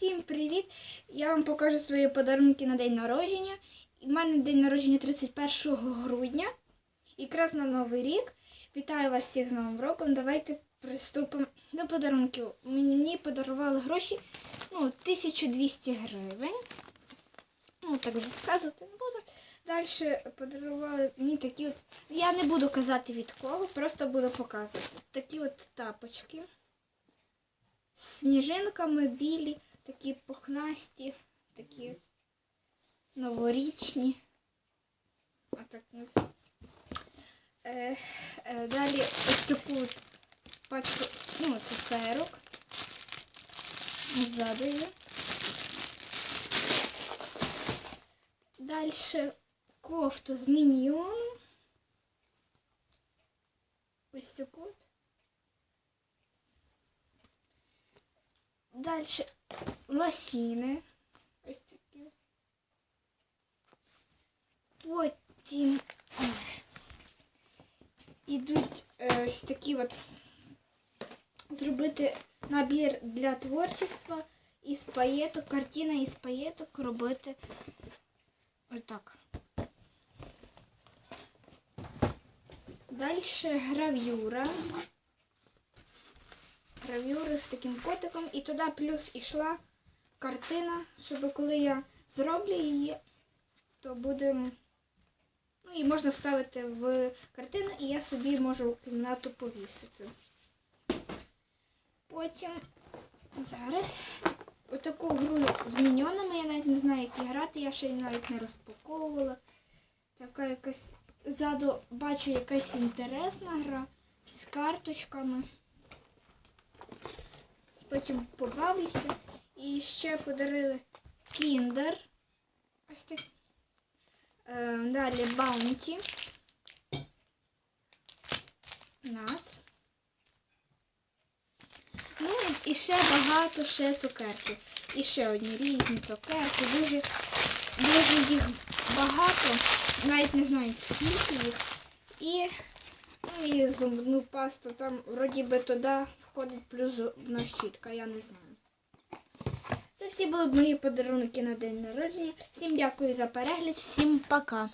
Всім привіт! Я вам покажу свої подарунки на день народження. В мене день народження 31 грудня. Якраз на Новий рік. Вітаю вас всіх з Новим роком. Давайте приступимо до подарунків. Мені подарували гроші ну, 1200 гривень. Ну, так вже сказати не буду. Далі подарували мені такі от. Я не буду казати від кого, просто буду показувати. Такі от тапочки сніжинками білі, такі пухнасті, такі новорічні. А так не е, е, Далі ось таку пачку, ну, цукерок. Ззаду є. Далі кофту з міньйону. Ось таку. Дальше лосіни. Ось такі. Потім ой, ідуть е, ось такі от зробити набір для творчества із паєток, картина із паєток робити отак. Далі гравюра гравюри з таким котиком, і туди плюс ішла Картина, щоб коли я зроблю її, то буде. Ну і можна вставити в картину, і я собі можу кімнату повісити. Потім зараз отаку гру з міньонами, я навіть не знаю, як грати, я ще її навіть не розпаковувала. Така якась ззаду бачу якась інтересна гра з карточками потім побавлюся. І ще подарили кіндер. Ось так. Е, далі баунті. Нац. Ну і ще багато ще цукерки. І ще одні різні цукерки. Дуже, дуже їх багато. Навіть не знаю скільки їх. І, ну, і зубну пасту. Там вроді би туди входить плюс зубна щітка, я не знаю. Це всі були мої подарунки на день народження. Всім дякую за перегляд, всім пока.